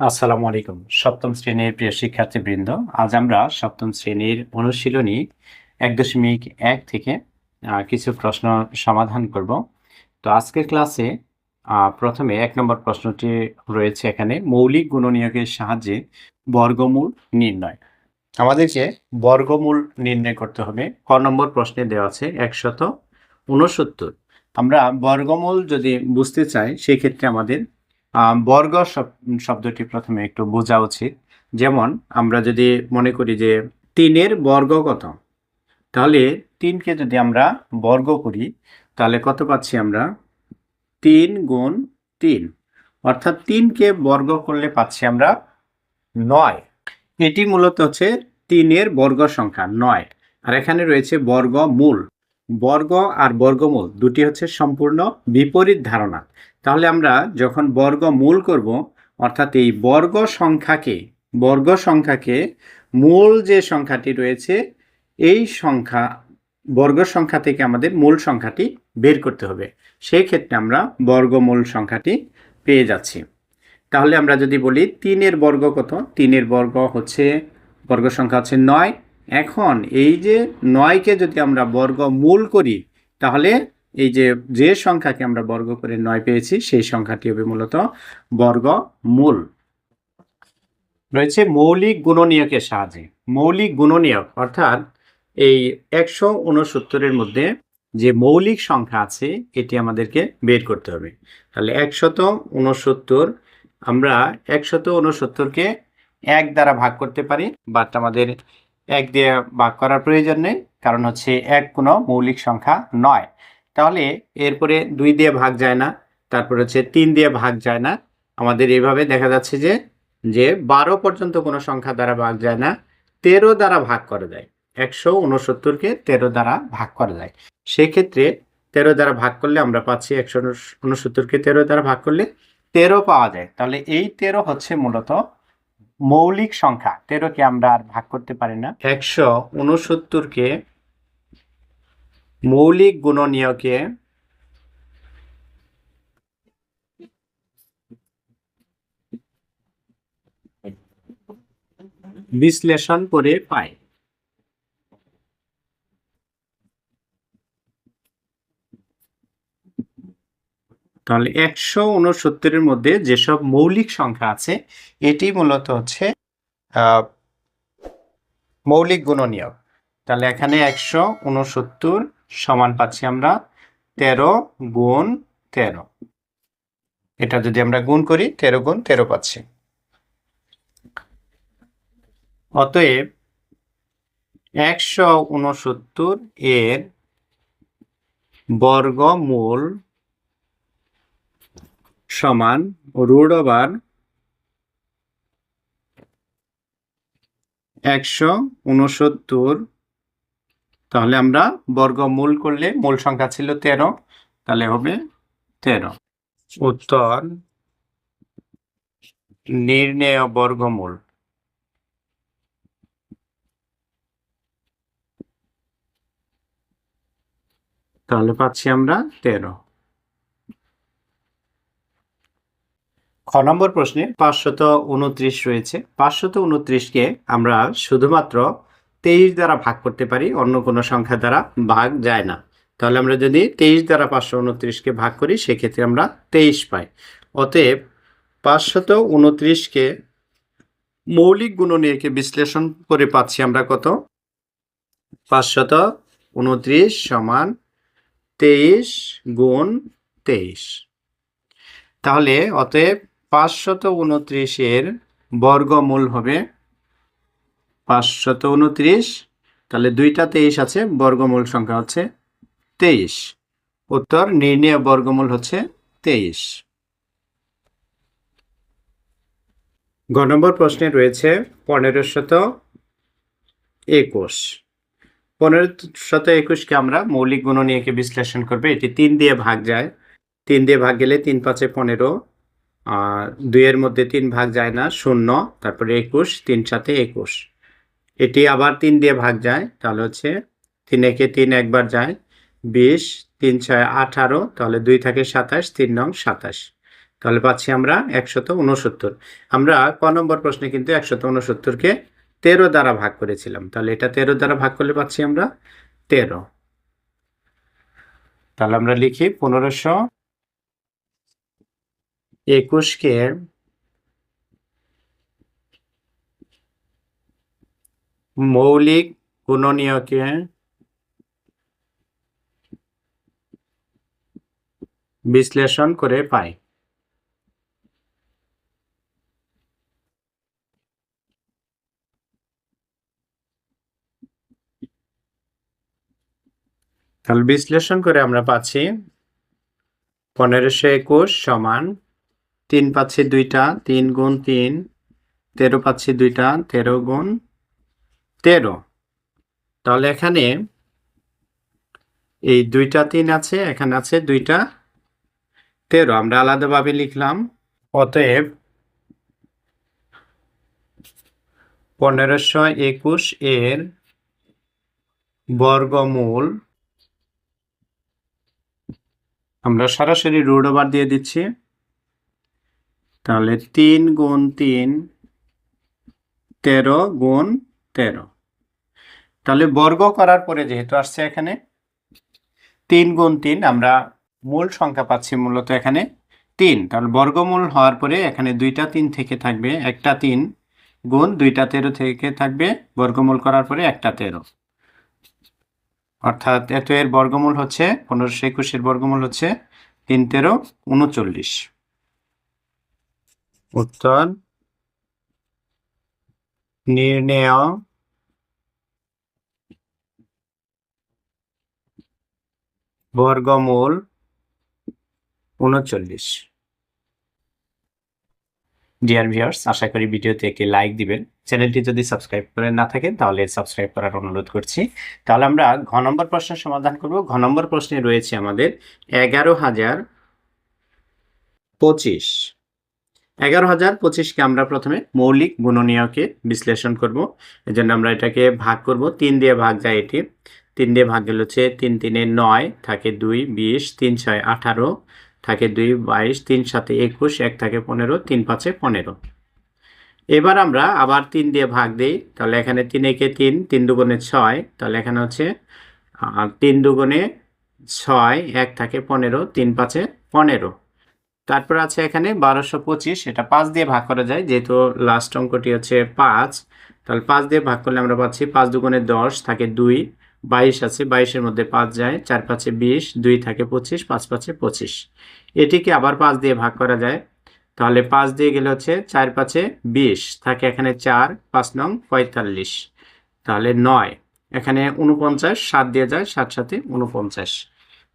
আসসালামু আলাইকুম। সপ্তম শ্রেণির প্রিয় শিক্ষার্থীবৃন্দ, আজ আমরা সপ্তম শ্রেণির অনুশীলনী এক দশমিক এক থেকে কিছু প্রশ্ন সমাধান করব। তো আজকের ক্লাসে প্রথমে এক নম্বর প্রশ্নটি রয়েছে এখানে, মৌলিক গুণনীয়কের সাহায্যে বর্গমূল নির্ণয়। আমাদেরকে বর্গমূল নির্ণয় করতে হবে। ক নম্বর প্রশ্নে দেওয়া আছে একশত উনসত্তর আমরা বর্গমূল যদি বুঝতে চাই, সেক্ষেত্রে আমাদের বর্গ শব- শব্দটি প্রথমে একটু বোঝা উচিত। যেমন, আমরা যদি মনে করি যে তিনের বর্গ কত? তাহলে তিনকে যদি আমরা বর্গ করি, তাহলে কত পাচ্ছি আমরা? তিন গুণ তিন। অর্থাৎ তিনকে বর্গ করলে পাচ্ছি আমরা নয়। এটি মূলত হচ্ছে তিনের বর্গ সংখ্যা, নয়। আর এখানে রয়েছে বর্গমূল। বর্গ আর বর্গমূল, দুটি হচ্ছে সম্পূর্ণ বিপরীত ধারণা। তাহলে আমরা যখন বর্গ মূল করব, অর্থাৎ এই বর্গ সংখ্যাকে বর্গ সংখ্যাকে মূল যে সংখ্যাটি রয়েছে, এই সংখ্যা, বর্গ সংখ্যা থেকে আমাদের মূল সংখ্যাটি বের করতে হবে। সেই ক্ষেত্রে আমরা বর্গমূল সংখ্যাটি পেয়ে যাচ্ছি। তাহলে আমরা যদি বলি তিনের বর্গ কত? তিনের বর্গ হচ্ছে, বর্গ সংখ্যা হচ্ছে নয়। এখন এই যে নয়কে যদি আমরা বর্গ মূল করি, তাহলে এই যে যে সংখ্যাকে আমরা বর্গ করে নয় পেয়েছি, সেই সংখ্যাটি হবে মূলত বর্গমূল রয়েছে মৌলিক গুণনীয়কের সাহায্যে। মৌলিক গুণনীয়ক অর্থাৎ এই একশো উনসত্তরের মধ্যে যে মৌলিক সংখ্যা আছে, এটি আমাদেরকে বের করতে হবে। তাহলে একশত উনসত্তর আমরা একশত উনসত্তরকে এক দ্বারা ভাগ করতে পারি বাট আমাদের এক দিয়ে ভাগ করার প্রয়োজন নেই, কারণ হচ্ছে এক কোনো মৌলিক সংখ্যা নয়। তাহলে এরপরে দুই দিয়ে ভাগ যায় না, তারপর হচ্ছে তিন দিয়ে ভাগ যায় না। আমাদের এইভাবে দেখা যাচ্ছে যে যে বারো পর্যন্ত কোনো সংখ্যা দ্বারা ভাগ যায় না, তেরো দ্বারা ভাগ করা যায় একশো উনসত্তরকে তেরো দ্বারা ভাগ করা যায় সেক্ষেত্রে তেরো দ্বারা ভাগ করলে আমরা পাচ্ছি একশো উনসত্তরকে তেরো দ্বারা ভাগ করলে তেরো পাওয়া যায়। তাহলে এই তেরো হচ্ছে মূলত মৌলিক সংখ্যা। তেরোকে আমরা আর ভাগ করতে পারি না। একশো উনসত্তরকে মৌলিক গুণনীয়কে বিশ্লেষণ করে পাই তাহলে একশো উনসত্তরের মধ্যে যেসব মৌলিক সংখ্যা আছে, এটি মূলত হচ্ছে মৌলিক গুণনীয়ক। তাহলে এখানে একশো উনসত্তর সমান পাচ্ছি আমরা তেরো গুণ তেরো। এটা যদি আমরা গুণ করি, তেরো গুণ তেরো পাচ্ছি। অতএব একশো উনসত্তর এর বর্গমূল সমান রুট ওভার একশো উনসত্তর তাহলে আমরা বর্গমূল করলে মূল সংখ্যা ছিল তেরো, তাহলে হবে তেরো। উত্তর, নির্ণেয় বর্গমূল তাহলে পাচ্ছি আমরা তেরো। খ নম্বর প্রশ্নে পাঁচশত উনত্রিশ রয়েছে। পাঁচশত উনত্রিশকে আমরা শুধুমাত্র তেইশ দ্বারা ভাগ করতে পারি, অন্য কোনো সংখ্যা দ্বারা ভাগ যায় না। তাহলে আমরা যদি তেইশ দ্বারা পাঁচশো উনত্রিশকে ভাগ করি, সেক্ষেত্রে আমরা তেইশ পাই। অতএব পাঁচশত উনত্রিশকে মৌলিক গুণনীয়কে বিশ্লেষণ করে পাচ্ছি আমরা কত? পাঁচশত উনত্রিশ সমান তেইশ গুণ তেইশ। তাহলে অতএব পাঁচশত উনত্রিশের বর্গমূল হবে পাঁচশত উনত্রিশ, তাহলে দুইটা তেইশ আছে, বর্গমূল সংখ্যা হচ্ছে তেইশ। উত্তর নির্ণয় বর্গমূল হচ্ছে তেইশ। গ নম্বর প্রশ্নে রয়েছে পনেরো শত একুশ। পনেরো শত একুশকে আমরা মৌলিক গুণ গুণনীয়কে বিশ্লেষণ করবে, এটি তিন দিয়ে ভাগ যায়। তিন দিয়ে ভাগ গেলে তিন পাঁচে পনেরো, আর দুইয়ের মধ্যে তিন ভাগ যায় না, শূন্য, তারপরে একুশ, তিন সাথে একুশ। এটি আবার তিন দিয়ে ভাগ যায়, তাহলে হচ্ছে তিন একে তিন একবার যায় বিশ, তিন ছয় আঠারো, তাহলে দুই থাকে সাতাশ, তিন নং সাতাশ। তাহলে পাচ্ছি আমরা একশত উনসত্তর আমরা ক নম্বর প্রশ্নে কিন্তু একশত উনসত্তরকে তেরো দ্বারা ভাগ করেছিলাম। তাহলে এটা তেরো দ্বারা ভাগ করলে পাচ্ছি আমরা তেরো। তাহলে আমরা লিখি পনেরোশো একুশকে মৌলিক গুণনীয়কে বিশ্লেষণ করে পাই। তাহলে বিশ্লেষণ করে আমরা পাচ্ছি পনেরোশো একুশ সমান তিন পাচ্ছি দুইটা, তিন গুণ তিন, তেরো পাচ্ছি দুইটা, তেরো গুণ তেরো। তাহলে এখানে এই দুইটা তিন আছে, এখানে আছে দুইটা তেরো। আমরা আলাদাভাবে লিখলাম, অতএব পনেরোশো একুশ এর বর্গমূল আমরা সরাসরি রুট ওভার দিয়ে দিচ্ছি। তাহলে তিন গুণ তিন, তেরো গুণ তেরো। তাহলে বর্গ করার পরে যেহেতু আসছে এখানে, তিন গুণ তিন, আমরা মূল সংখ্যা পাচ্ছি মূলত এখানে তিন। তাহলে বর্গমূল হওয়ার পরে এখানে দুইটা তিন থেকে থাকবে, একটা তিন গুণ দুইটা তেরো থেকে থাকবে, বর্গমূল করার পরে একটা তেরো। অর্থাৎ এত এর বর্গমূল হচ্ছে, পনেরোশো একুশের বর্গমূল হচ্ছে তিন তেরো, উনচল্লিশ। উত্তর? নির্ণেয় বর্গমূল উনচল্লিশ। ডিয়ার ভিউয়ার্স আশা করি ভিডিওতে একটি লাইক দিবেন। চ্যানেলটি যদি সাবস্ক্রাইব করে না থাকেন, তাহলে সাবস্ক্রাইব করার অনুরোধ করছি। তাহলে আমরা ঘ নম্বর প্রশ্নের সমাধান করব। ঘ নম্বর প্রশ্নে রয়েছে আমাদের এগারো হাজার পঁচিশ। এগারো হাজার পঁচিশকে আমরা প্রথমে মৌলিক গুণনীয়কে বিশ্লেষণ করব। এজন্য আমরা এটাকে ভাগ করব। তিন দিয়ে ভাগ যায় এটি। তিন দিয়ে ভাগ গেলে হচ্ছে তিন তিনে নয় থাকে দুই, বিশ, তিন ছয়, আঠারো থাকে দুই, বাইশ, তিন সাথে একুশ, এক থাকে পনেরো, তিন পাঁচে পনেরো। এবার আমরা আবার তিন দিয়ে ভাগ দিই। তাহলে এখানে তিন একে তিন তিন দুগুণে ছয়, তাহলে এখানে হচ্ছে তিন দুগুণে ছয়, এক থাকে পনেরো, তিন পাঁচে পনেরো। তারপর আছে এখানে বারোশো পঁচিশ, এটা পাঁচ দিয়ে ভাগ করা যায়, যেহেতু লাস্ট অঙ্কটি হচ্ছে পাঁচ, তাহলে পাঁচ দিয়ে ভাগ করলে আমরা পাচ্ছি পাঁচ দুগুণে দশ থাকে দুই, বাইশ আছে, বাইশের মধ্যে পাঁচ যায়, চার পাঁচে বিশ, দুই থাকে পঁচিশ, পাঁচ পাঁচে পঁচিশ। এটিকে আবার পাঁচ দিয়ে ভাগ করা যায়, তাহলে পাঁচ দিয়ে গেলে হচ্ছে চার পাঁচে বিশ, থাকে এখানে চার, পাঁচ নং পঁয়তাল্লিশ। তাহলে নয়, এখানে উনপঞ্চাশ সাত দিয়ে যায়, সাত সাথে উনপঞ্চাশ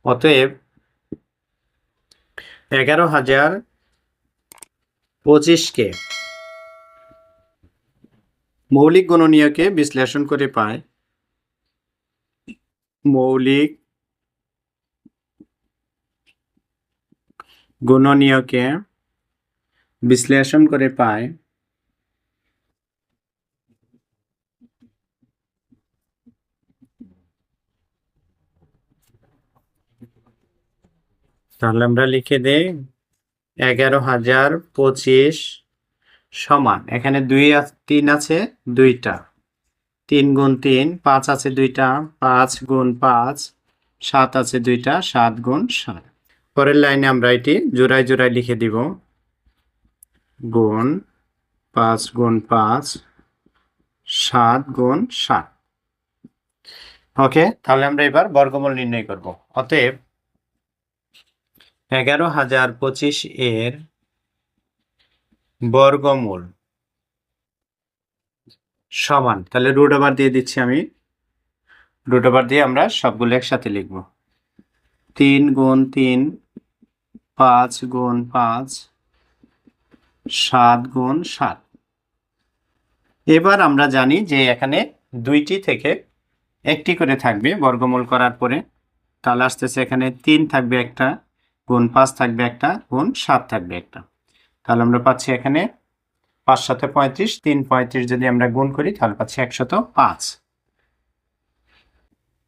অতএব এগারো হাজার পঁচিশকে মৌলিক গণনীয়কে বিশ্লেষণ করে পায়। মৌলিক গুণনীয়কে বিশ্লেষণ করে পায়। তাহলে আমরা লিখে দেই এগারো হাজার পঁচিশ সমান। এখানে দুই তিন আছে, দুইটা। তিন গুণ তিন, পাঁচ আছে দুইটা, পাঁচ গুণ পাঁচ, সাত আছে দুইটা, সাত গুণ সাত। পরের লাইনে আমরা এটি জোড়ায় জোড়ায় লিখে দিব। গুণ পাঁচ গুণ পাঁচ, সাত গুণ সাত। ওকে, তাহলে আমরা এবার বর্গমূল নির্ণয় করব। অতএব এগারো হাজার পঁচিশ এর বর্গমূল সমান। তাহলে রুট ওভার দিয়ে দিচ্ছি আমি। রুট ওভার দিয়ে আমরা সবগুলো একসাথে লিখব। তিন গুণ তিন, পাঁচ গুণ পাঁচ, সাত গুণ সাত। এবার আমরা জানি যে এখানে দুইটি থেকে একটি করে থাকবে বর্গমূল করার পরে। তাহলে আসতেছে এখানে তিন থাকবে একটা গুণ পাঁচ থাকবে একটা, গুণ সাত থাকবে একটা। তাহলে আমরা পাচ্ছি এখানে পাঁচ সাথে পঁয়ত্রিশ, তিন পঁয়ত্রিশ যদি আমরা গুণ করি, তাহলে পাচ্ছি একশত পাঁচ।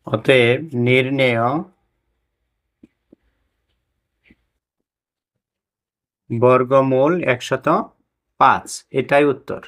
অতএব নির্ণেয় বর্গমূল একশত পাঁচ, এটাই উত্তর।